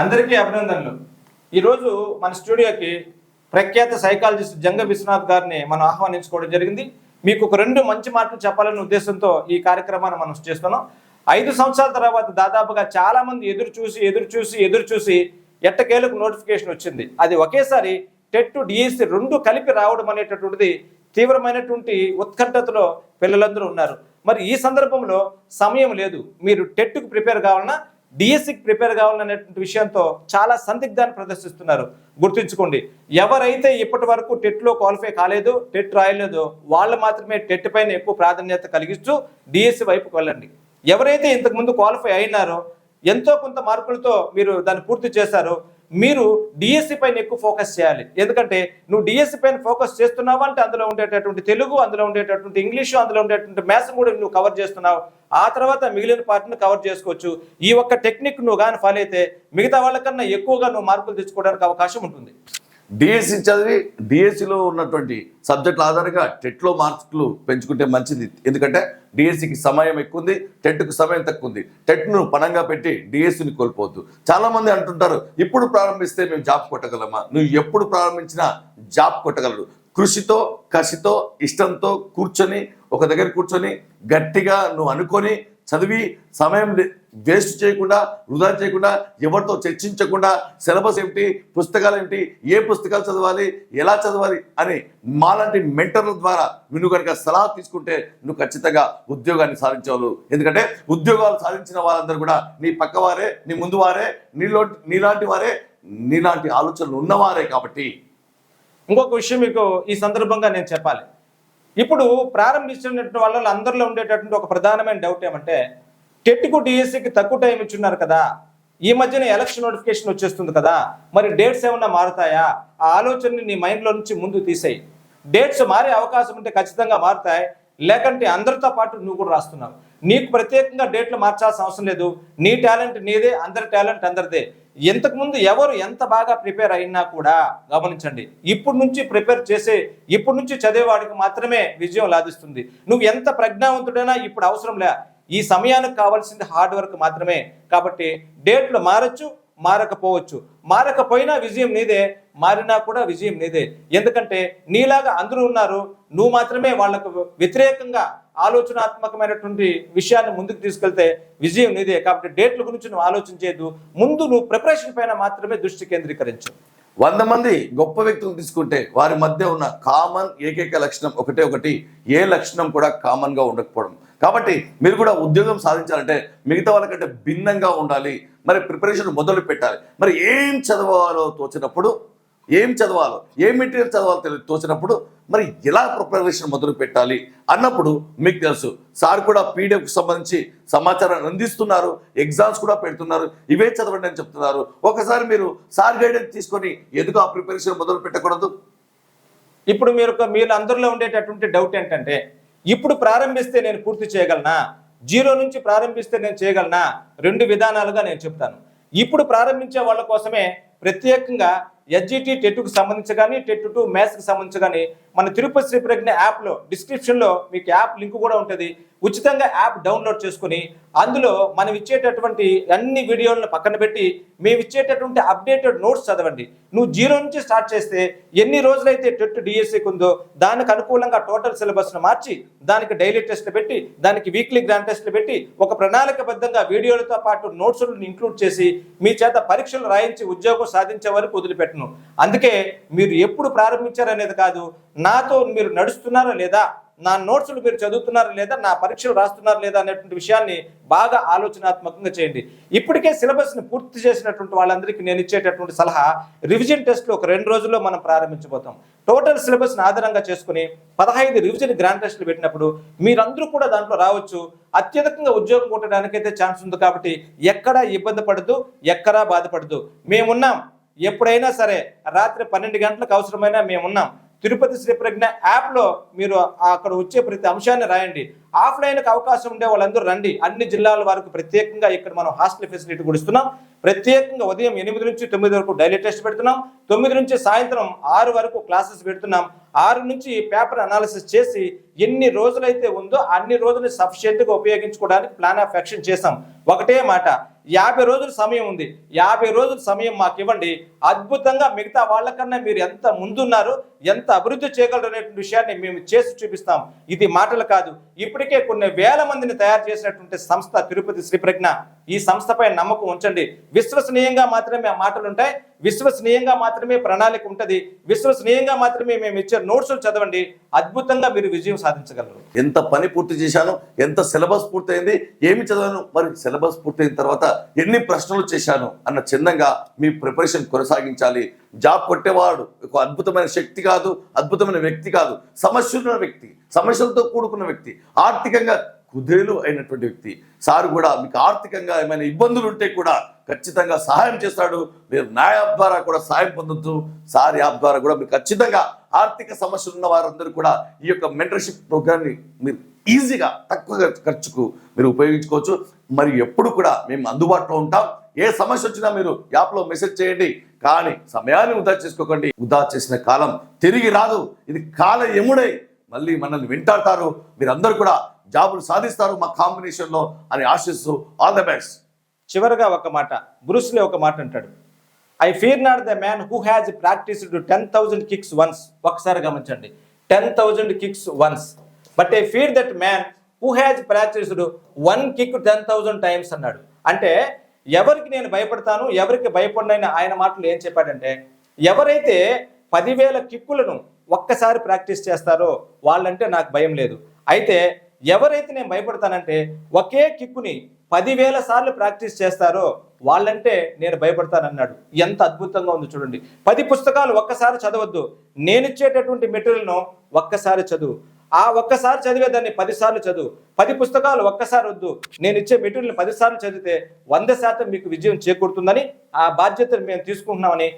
అందరికీ అభినందనలు. ఈరోజు మన స్టూడియోకి ప్రఖ్యాత సైకాలజిస్ట్ జంగ విశ్వనాథ్ గారిని మనం ఆహ్వానించుకోవడం జరిగింది. మీకు ఒక రెండు మంచి మాటలు చెప్పాలనే ఉద్దేశంతో ఈ కార్యక్రమాన్ని మనం చేస్తున్నాం. ఐదు సంవత్సరాల తర్వాత దాదాపుగా చాలా మంది ఎదురు చూసి ఎదురు చూసి ఎదురు చూసి ఎట్టకేలకు నోటిఫికేషన్ వచ్చింది. అది ఒకేసారి టెట్ డిఎస్సి రెండు కలిపి రావడం అనేటటువంటిది తీవ్రమైనటువంటి ఉత్కంఠతలో పిల్లలందరూ ఉన్నారు. మరి ఈ సందర్భంలో సమయం లేదు. మీరు టెట్కు ప్రిపేర్ కావాలన్నా డిఎస్సికి ప్రిపేర్ కావాలనేటువంటి విషయంతో చాలా సందిగ్ధాన్ని ప్రదర్శిస్తున్నారు. గుర్తుంచుకోండి ఎవరైతే ఇప్పటి వరకు టెట్లో క్వాలిఫై కాలేదు టెట్ రాయలేదో వాళ్ళు మాత్రమే టెట్ పైన ఎక్కువ ప్రాధాన్యత కలిగిస్తూ డిఎస్సి వైపుకి వెళ్ళండి. ఎవరైతే ఇంతకుముందు క్వాలిఫై అయినారో ఎంతో కొంత మార్కులతో మీరు దాన్ని పూర్తి చేశారో మీరు డిఎస్సి పైన ఎక్కువ ఫోకస్ చేయాలి. ఎందుకంటే నువ్వు డిఎస్సి పైన ఫోకస్ చేస్తున్నావు అంటే అందులో ఉండేటటువంటి తెలుగు అందులో ఉండేటటువంటి ఇంగ్లీషు అందులో ఉండేటువంటి మ్యాథ్స్ కూడా నువ్వు కవర్ చేస్తున్నావు. ఆ తర్వాత మిగిలిన పార్టీని కవర్ చేసుకోవచ్చు. ఈ ఒక్క టెక్నిక్ నువ్వు కానీ ఫాలో అయితే మిగతా వాళ్ళకన్నా ఎక్కువగా నువ్వు మార్కులు తెచ్చుకోవడానికి అవకాశం ఉంటుంది. డిఎస్సి చదివి డిఎస్సిలో ఉన్నటువంటి సబ్జెక్టుల ఆధారంగా టెట్లో మార్కులు పెంచుకుంటే మంచిది. ఎందుకంటే డిఎస్సికి సమయం ఎక్కువ ఉంది టెట్కు సమయం తక్కువ ఉంది టెట్ను పణంగా పెట్టి డిఎస్సిని కోల్పోవద్దు. చాలామంది అంటుంటారు ఇప్పుడు ప్రారంభిస్తే మేము జాబ్ కొట్టగలమా? నువ్వు ఎప్పుడు ప్రారంభించినా జాబ్ కొట్టగలడు. కృషితో కసితో ఇష్టంతో కూర్చొని ఒక దగ్గర కూర్చొని గట్టిగా నువ్వు అనుకొని చదివి సమయం వేస్ట్ చేయకుండా వృధా చేయకుండా ఎవరితో చర్చించకుండా సిలబస్ ఏమిటి పుస్తకాలు ఏమిటి ఏ పుస్తకాలు చదవాలి ఎలా చదవాలి అని మాలాంటి మెంటర్ల ద్వారా నువ్వు కనుక సలహా తీసుకుంటే నువ్వు ఖచ్చితంగా ఉద్యోగాన్ని సాధించవాలి. ఎందుకంటే ఉద్యోగాలు సాధించిన వారందరూ కూడా నీ పక్కవారే నీ ముందు వారే నీలో నీలాంటి వారే నీలాంటి ఆలోచనలు ఉన్నవారే కాబట్టి. ఇంకొక విషయం మీకు ఈ సందర్భంగా నేను చెప్పాలి. ఇప్పుడు ప్రారంభించినటువంటి వాళ్ళలో అందరిలో ఉండేటటువంటి ఒక ప్రధానమైన డౌట్ ఏమంటే టెట్కు డిఎస్సికి తక్కువ టైం ఇచ్చున్నారు కదా ఈ మధ్యన ఎలక్షన్ నోటిఫికేషన్ వచ్చేస్తుంది కదా మరి డేట్స్ ఏమన్నా మారుతాయా? ఆ ఆలోచనని నీ మైండ్లో నుంచి ముందు తీసేయి. డేట్స్ మారే అవకాశం ఉంటే ఖచ్చితంగా మారుతాయి లేకంటే అందరితో పాటు నువ్వు కూడా రాస్తున్నావు. నీకు ప్రత్యేకంగా డేట్లు మార్చాల్సిన అవసరం లేదు. నీ టాలెంట్ నీదే అందరి టాలెంట్ అందరిదే. ఇంతకుముందు ఎవరు ఎంత బాగా ప్రిపేర్ అయినా కూడా గమనించండి. ఇప్పుడు నుంచి ప్రిపేర్ చేసే ఇప్పుడు నుంచి చదివేవాడికి మాత్రమే విజయం లాభిస్తుంది. నువ్వు ఎంత ప్రజ్ఞావంతుడైనా ఇప్పుడు అవసరం లే. ఈ సమయానికి కావాల్సింది హార్డ్ వర్క్ మాత్రమే. కాబట్టి డేట్లు మారచ్చు మారకపోవచ్చు. మారకపోయినా విజయం నీదే. మారినా కూడా విజయం నీదే. ఎందుకంటే నీలాగా అందరూ ఉన్నారు. నువ్వు మాత్రమే వాళ్ళకు వ్యతిరేకంగా ఆలోచనాత్మకమైనటువంటి విషయాన్ని ముందుకు తీసుకెళ్తే విజయం నీదే. కాబట్టి డేట్ల గురించి నువ్వు ఆలోచించేదు ముందు నువ్వు ప్రిపరేషన్ పైన మాత్రమే దృష్టి కేంద్రీకరించు. వంద మంది గొప్ప వ్యక్తులు తీసుకుంటే వారి మధ్య ఉన్న కామన్ ఏకైక లక్షణం ఒకటే ఒకటి ఏ లక్షణం కూడా కామన్గా ఉండకపోవడం. కాబట్టి మీరు కూడా ఉద్యోగం సాధించాలంటే మిగతా వాళ్ళకంటే భిన్నంగా ఉండాలి. మరి ప్రిపరేషన్ మొదలు పెట్టాలి. మరి ఏం చదవాలో తోచినప్పుడు ఏం చదవాలో ఏ మెటీరియల్ చదవాలో తెలి తోచినప్పుడు మరి ఎలా ప్రిపరేషన్ మొదలు పెట్టాలి అన్నప్పుడు మీకు తెలుసు. సార్ కూడా పీడిఎఫ్కి సంబంధించి సమాచారాన్ని అందిస్తున్నారు ఎగ్జామ్స్ కూడా పెడుతున్నారు ఇవే చదవండి అని చెప్తున్నారు. ఒకసారి మీరు సార్ గైడెన్స్ తీసుకొని ఎందుకు ఆ ప్రిపరేషన్ మొదలు పెట్టకూడదు? ఇప్పుడు మీరు మీరు అందరిలో ఉండేటటువంటి డౌట్ ఏంటంటే ఇప్పుడు ప్రారంభిస్తే నేను పూర్తి చేయగలనా? జీరో నుంచి ప్రారంభిస్తే నేను చేయగలనా? రెండు విధానాలుగా నేను చెప్తాను. ఇప్పుడు ప్రారంభించే వాళ్ళ కోసమే ప్రత్యేకంగా ఎస్జిటి టెట్కు సంబంధించి కానీ టెట్ టు మ్యాథ్స్కి సంబంధించి కానీ మన తిరుపతి శ్రీ ప్రజ్ఞ యాప్లో డిస్క్రిప్షన్లో మీకు యాప్ లింక్ కూడా ఉంటుంది. ఉచితంగా యాప్ డౌన్లోడ్ చేసుకుని అందులో మనం ఇచ్చేటటువంటి అన్ని వీడియోలను పక్కన పెట్టి మేము ఇచ్చేటటువంటి అప్డేటెడ్ నోట్స్ చదవండి. నువ్వు జీరో నుంచి స్టార్ట్ చేస్తే ఎన్ని రోజులైతే టెట్ డిఎస్సీకి ఉందో దానికి అనుకూలంగా టోటల్ సిలబస్ను మార్చి దానికి డైలీ టెస్ట్లు పెట్టి దానికి వీక్లీ గ్రాండ్ టెస్ట్లు పెట్టి ఒక ప్రణాళికబద్ధంగా వీడియోలతో పాటు నోట్స్లను ఇంక్లూడ్ చేసి మీ చేత పరీక్షలు రాయించి ఉద్యోగం సాధించే వరకు వదిలిపెట్టను. అందుకే మీరు ఎప్పుడు ప్రారంభించారనేది కాదు నాతో మీరు నడుస్తున్నారా లేదా? నా నోట్స్లు మీరు చదువుతున్నారా లేదా? నా పరీక్షలు రాస్తున్నారా లేదా అనేటువంటి విషయాన్ని బాగా ఆలోచనాత్మకంగా చేయండి. ఇప్పటికే సిలబస్ని పూర్తి చేసినటువంటి వాళ్ళందరికీ నేను ఇచ్చేటటువంటి సలహా రివిజన్ టెస్ట్లు ఒక రెండు రోజుల్లో మనం ప్రారంభించబోతాం. టోటల్ సిలబస్ని ఆధారంగా చేసుకుని పదహైదు రివిజన్ గ్రాండ్ టెస్ట్లు పెట్టినప్పుడు మీరందరూ కూడా దాంట్లో రావచ్చు. అత్యధికంగా ఉద్యోగం కొట్టడానికైతే ఛాన్స్ ఉంది కాబట్టి ఎక్కడా ఇబ్బంది పడదు ఎక్కడా బాధపడదు. మేమున్నాం. ఎప్పుడైనా సరే రాత్రి పన్నెండు గంటలకు అవసరమైనా మేమున్నాం. తిరుపతి శ్రీ ప్రజ్ఞ యాప్లో మీరు అక్కడ వచ్చే ప్రతి అంశాన్ని రాయండి. ఆఫ్లైన్కి అవకాశం ఉండే వాళ్ళందరూ రండి. అన్ని జిల్లాల వరకు ప్రత్యేకంగా ఇక్కడ మనం హాస్టల్ ఫెసిలిటీ కూడా ఇస్తున్నాం. ప్రత్యేకంగా ఉదయం ఎనిమిది నుంచి తొమ్మిది వరకు డైలీ టెస్ట్ పెడుతున్నాం. తొమ్మిది నుంచి సాయంత్రం ఆరు వరకు క్లాసెస్ పెడుతున్నాం. ఆరు నుంచి పేపర్ అనాలిసిస్ చేసి ఎన్ని రోజులైతే ఉందో అన్ని రోజులు సఫిషియెంట్గా ఉపయోగించుకోవడానికి ప్లాన్ ఆఫ్ యాక్షన్ చేసాం ఒకటే మాట యాభై రోజుల సమయం ఉంది. యాభై రోజుల సమయం మాకు ఇవ్వండి అద్భుతంగా మిగతా వాళ్ళకన్నా మీరు ఎంత ముందున్నారు ఎంత అభివృద్ధి చేయగలరు అనేటువంటి విషయాన్ని మేము చేసి చూపిస్తాం. ఇది మాటలు కాదు. ఇప్పటికే కొన్ని వేల మందిని తయారు చేసినటువంటి సంస్థ తిరుపతి శ్రీ ప్రజ్ఞ. ఈ సంస్థపై నమ్మకం ఉంచండి. విశ్వసనీయంగా మాత్రమే ఆ మాటలు ఉంటాయి విశ్వసనీయంగా మాత్రమే ప్రణాళిక ఉంటుంది. విశ్వసనీయంగా మాత్రమే మేము ఇచ్చే నోట్స్ చదవండి. అద్భుతంగా మీరు విజయం సాధించగలరు. ఎంత పని పూర్తి చేశాను ఎంత సిలబస్ పూర్తయింది ఏమి చదివాను మరి సిలబస్ పూర్తయిన తర్వాత ఎన్ని ప్రశ్నలు చేశాను అన్న చిన్నంగా మీ ప్రిపరేషన్ కొనసాగించాలి. జాబ్ కొట్టేవాడు ఒక అద్భుతమైన శక్తి కాదు అద్భుతమైన వ్యక్తి కాదు. సమస్యలున్న వ్యక్తి సమస్యలతో కూడుకున్న వ్యక్తి ఆర్థికంగా కుదేలు అయినటువంటి వ్యక్తి. సార్ కూడా మీకు ఆర్థికంగా ఏమైనా ఇబ్బందులు ఉంటే కూడా ఖచ్చితంగా సహాయం చేస్తాడు. మీరు నా యాప్ ద్వారా కూడా సహాయం పొందొచ్చు సార్ యాప్ ద్వారా కూడా మీరు ఖచ్చితంగా ఆర్థిక సమస్యలు ఉన్న వారందరూ కూడా ఈ యొక్క మెంటర్షిప్ ప్రోగ్రామ్ని మీరు ఈజీగా తక్కువ ఖర్చుకు మీరు ఉపయోగించుకోవచ్చు. మరి ఎప్పుడు కూడా మేము అందుబాటులో ఉంటాం. ఏ సమస్య వచ్చినా మీరు యాప్లో మెసేజ్ చేయండి. కానీ సమయాన్ని వృధా చేసుకోకండి. వృధా చేసిన కాలం తిరిగి రాదు. ఇది కాల ఎముడై మళ్ళీ మనల్ని వెంటాడతారు. మీరందరూ కూడా జాబులు సాధిస్తారు మా కాంబినేషన్లో అని ఆశిస్తూ ఆల్ ద బెస్ట్ చివరగా ఒక మాట బ్రూస్లీ ఒక మాట అంటాడు. I fear not the man who has practised ten thousand kicks once ఒకసారి గమనించండి. Ten thousand kicks once but I fear that man who has practised one kick ten thousand times అన్నాడు. అంటే ఎవరికి నేను భయపడతాను ఎవరికి భయపడిన ఆయన మాటలు ఏం చెప్పాడంటే ఎవరైతే పదివేల కిక్కులను ఒక్కసారి ప్రాక్టీస్ చేస్తారో వాళ్ళంటే నాకు భయం లేదు. అయితే ఎవరైతే నేను భయపడతానంటే ఒకే కిక్కుని పదివేల సార్లు ప్రాక్టీస్ చేస్తారో వాళ్ళంటే నేను భయపడతానన్నాడు. ఎంత అద్భుతంగా ఉంది చూడండి. పది పుస్తకాలు ఒక్కసారి చదవద్దు. నేను ఇచ్చేటటువంటి మెటీరియల్ను ఒక్కసారి చదువు. ఆ ఒక్కసారి చదివేదాన్ని పదిసార్లు చదువు. పది పుస్తకాలు ఒక్కసారి వద్దు. నేను ఇచ్చే మెటీరియల్ని పదిసార్లు చదివితే వంద శాతం మీకు విజయం చేకూరుతుందని ఆ బాధ్యతను మేము తీసుకుంటున్నామని